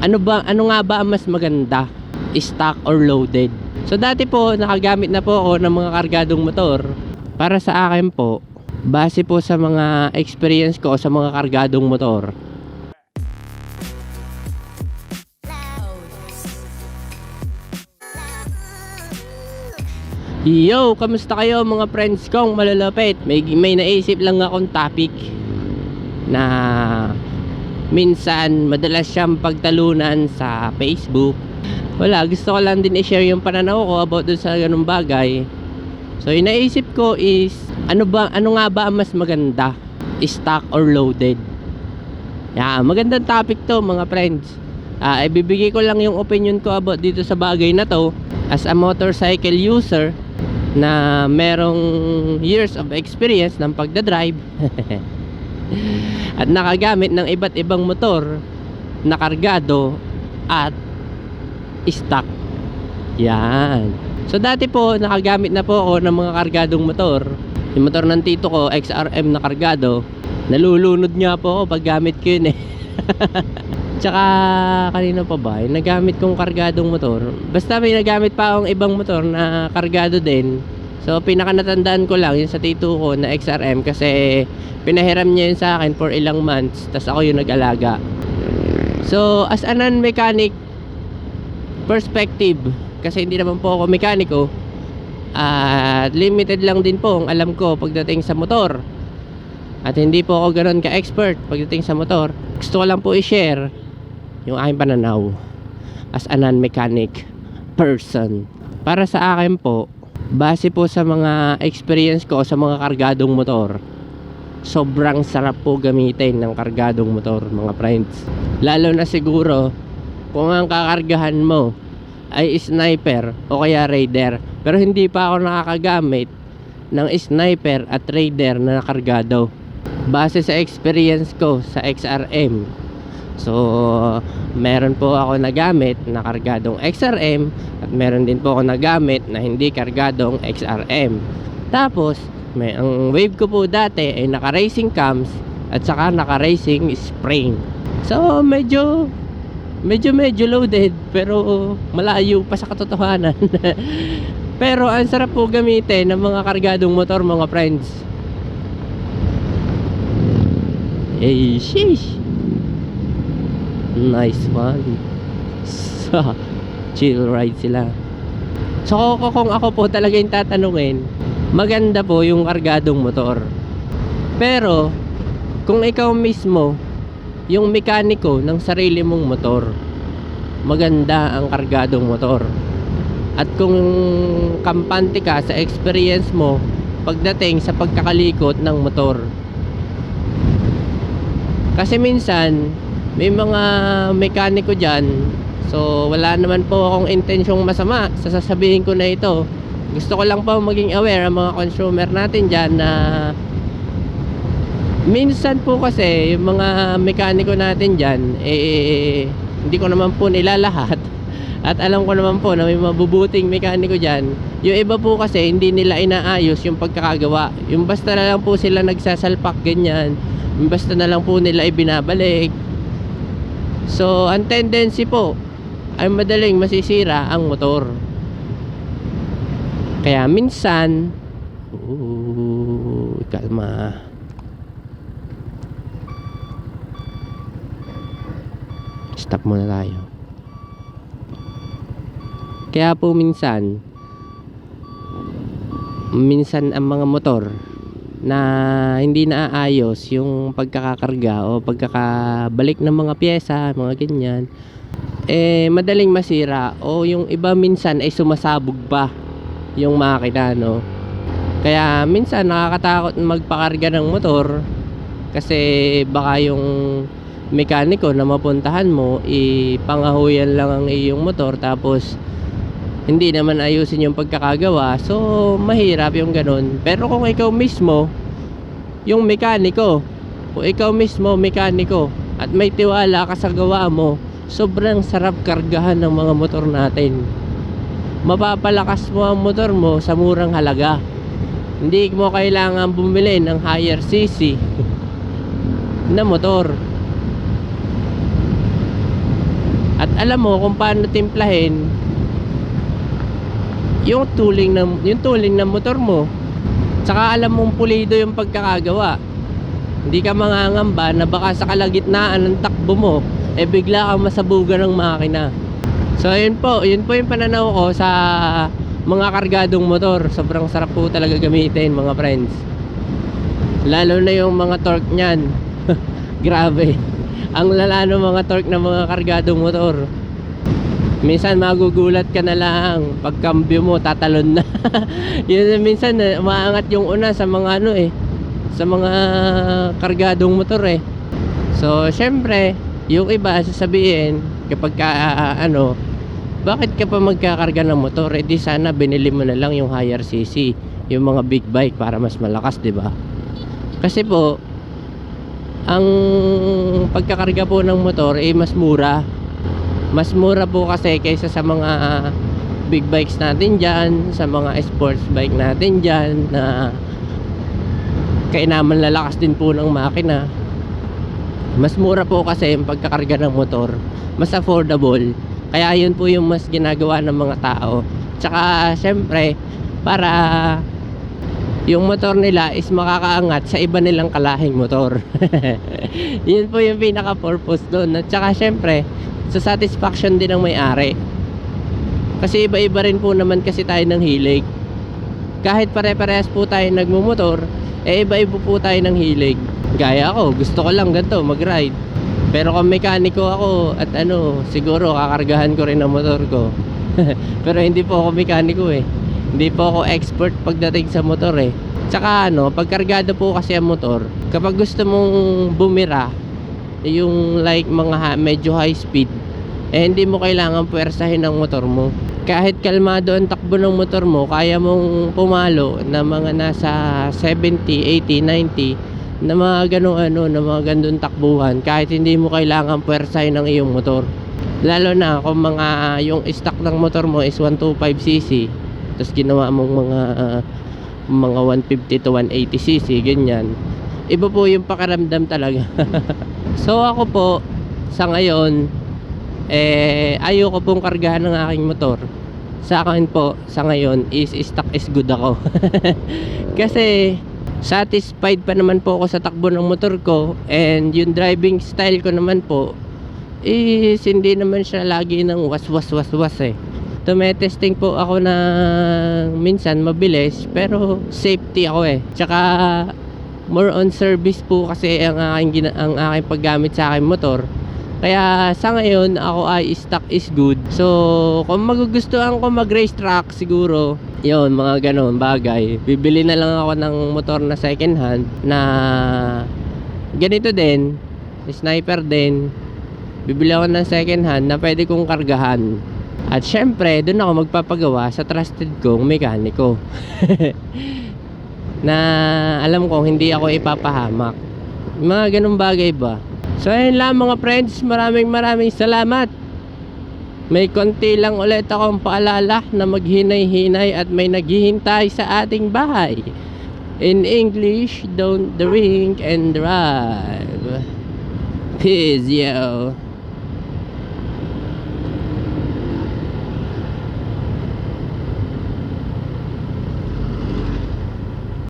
Ano ba ano nga ba ang mas maganda? Stock or loaded? So dati po nakagamit na po ako ng mga kargadong motor. Para sa akin po, base po sa mga experience ko sa mga kargadong motor. Yo, kamusta kayo mga friends kong malalapit? May, may naisip lang akong topic na minsan madalas siyang pagtalunan sa Facebook. Wala, gusto ko lang din i-share yung pananaw ko about dun sa ganung bagay. So, yung naisip ko is, ano ba, ano nga ba ang mas maganda? Stock or loaded? Yeah, magandang topic to mga friends. Ah, ibibigay ko lang yung opinion ko about dito sa bagay na to as a motorcycle user na merong years of experience ng pagdadrive at nakagamit ng iba't ibang motor na kargado at stock. Yan. So dati po nakagamit na po ako ng mga kargadong motor. Yung motor ng tito ko, XRM na kargado. Nalulunod nga po ako pag gamit ko yun eh. Tsaka kanino pa ba? Nagamit kong kargadong motor. Basta may nagamit pa akong ibang motor na kargado din. So pinaka natandaan ko lang yung sa tito ko na XRM kasi pinahiram niya yun sa akin for ilang months. Tapos ako yung nag-alaga. So as a non-mechanic perspective, kasi hindi naman po ako mekaniko, at limited lang din po ang alam ko pagdating sa motor. At hindi po ako ganoon ka-expert pagdating sa motor. Gusto ko lang po i-share yung aking pananaw as a non-mechanic person. Para sa akin po, base po sa mga experience ko sa mga kargadong motor, sobrang sarap po gamitin ng kargadong motor mga friends. Lalo na siguro kung ang kakargahan mo ay sniper o kaya raider. Pero hindi pa ako nakakagamit ng sniper at raider na nakargado. Base sa experience ko sa XRM. So, meron po ako nagamit na kargadong XRM at meron din po ako nagamit na hindi kargadong XRM. Tapos, may ang wave ko po dati ay naka-racing cams at saka naka-racing spring. So, medyo medyo medyo loaded pero malayo pa sa katotohanan. pero ang sarap po gamitin ng mga kargadong motor mga friends. Eh, sheesh. Nice one. So, chill ride sila. So, kung ako po talaga yung tatanungin, maganda po yung kargadong motor. Pero, kung ikaw mismo, yung mekaniko ng sarili mong motor, maganda ang kargadong motor. At kung kampante ka sa experience mo pagdating sa pagkakalikot ng motor. Kasi minsan, may mga mekaniko dyan, so wala naman po akong intensyong masama sa sasabihin ko na ito. Gusto ko lang po maging aware ang mga consumer natin dyan na minsan po kasi yung mga mekaniko natin dyan eh hindi ko naman po nilalahat at alam ko naman po na may mabubuting mekaniko dyan. Yung iba po kasi hindi nila inaayos yung pagkakagawa. Yung basta na lang po sila nagsasalpak ganyan. Yung basta na lang po nila ibinabalik so ang tendency po ay madaling masisira ang motor. Kaya minsan uh, kalma. Stop muna tayo. Kaya po minsan minsan ang mga motor na hindi naaayos yung pagkakakarga o pagkakabalik ng mga pyesa, mga ganyan eh madaling masira o yung iba minsan ay sumasabog pa yung makina no? Kaya minsan nakakatakot magpakarga ng motor kasi baka yung mekaniko na mapuntahan mo ipangahuyan lang ang iyong motor tapos hindi naman ayusin yung pagkakagawa so mahirap yung ganun. Pero kung ikaw mismo yung mekaniko kung ikaw mismo mekaniko at may tiwala ka sa gawa mo sobrang sarap kargahan ng mga motor natin. Mapapalakas mo ang motor mo sa murang halaga. Hindi mo kailangan bumili ng higher cc na motor. At alam mo kung paano timplahin yung tuling ng yung tuling ng motor mo. Tsaka alam mong pulido yung pagkakagawa. Hindi ka mangangamba na baka sa kalagitnaan ng takbo mo, eh bigla kang masabugan ng makina. So yun po, yun po yung pananaw ko sa mga kargadong motor. Sobrang sarap po talaga gamitin mga friends. Lalo na yung mga torque niyan. Grabe. Ang lala ng mga torque ng mga kargadong motor. Minsan magugulat ka na lang pag cambio mo tatalon na. Yun minsan eh, umaangat yung una sa mga ano eh sa mga kargadong motor eh. So syempre, yung iba sasabihin kapag ka, ah, ano bakit ka pa magkakarga ng motor? Eh di sana binili mo na lang yung higher CC, yung mga big bike para mas malakas, 'di ba? Kasi po ang pagkakarga po ng motor eh mas mura mas mura po kasi kaysa sa mga big bikes natin dyan sa mga sports bike natin dyan na kainaman lalakas din po ng makina. Mas mura po kasi yung pagkakarga ng motor. Mas affordable. Kaya yun po yung mas ginagawa ng mga tao. Tsaka syempre para yung motor nila is makakaangat sa iba nilang kalahing motor. Yun po yung pinaka purpose doon. At tsaka syempre sa satisfaction din ng may-ari. Kasi iba-iba rin po naman kasi tayo ng hilig. Kahit pare-parehas po tayo nagmumotor eh iba-iba po tayo ng hilig. Gaya ako gusto ko lang ganito mag-ride. Pero kung mekaniko ako at ano siguro kakargahan ko rin ang motor ko. Pero hindi po ako mekaniko eh. Hindi po ako expert pagdating sa motor eh. Tsaka ano pagkargado po kasi ang motor kapag gusto mong bumira yung like mga ha- medyo high speed eh hindi mo kailangan puwersahin ang motor mo. Kahit kalmado ang takbo ng motor mo kaya mong pumalo na mga nasa 70, 80, 90 na mga ganong ano na mga ganun takbuhan kahit hindi mo kailangan puwersahin ang iyong motor. Lalo na kung mga yung stock ng motor mo is 125cc tapos ginawa mong mga ah, mga 150 to 180cc ganyan. Iba po yung pakiramdam talaga so ako po sa ngayon eh ayoko pong kargahan ng aking motor. Sa akin po sa ngayon is stock is good ako. Kasi satisfied pa naman po ako sa takbo ng motor ko and yung driving style ko naman po is hindi naman siya lagi ng was was was was eh. Tumetesting po ako na minsan mabilis pero safety ako eh. Tsaka more on service po kasi ang aking, ang aking paggamit sa aking motor. Kaya sa ngayon ako ay stock is good. So kung magugustuhan ko mag race track siguro yon mga ganon bagay. Bibili na lang ako ng motor na second hand na ganito din sniper din. Bibili ako ng second hand na pwede kong kargahan. At syempre doon ako magpapagawa sa trusted kong mekaniko na alam kong hindi ako ipapahamak. Mga ganong bagay ba? So ayun lang mga friends. Maraming maraming salamat. May konti lang ulit akong paalala na maghinay-hinay at may naghihintay sa ating bahay. In English don't drink and drive. Peace yo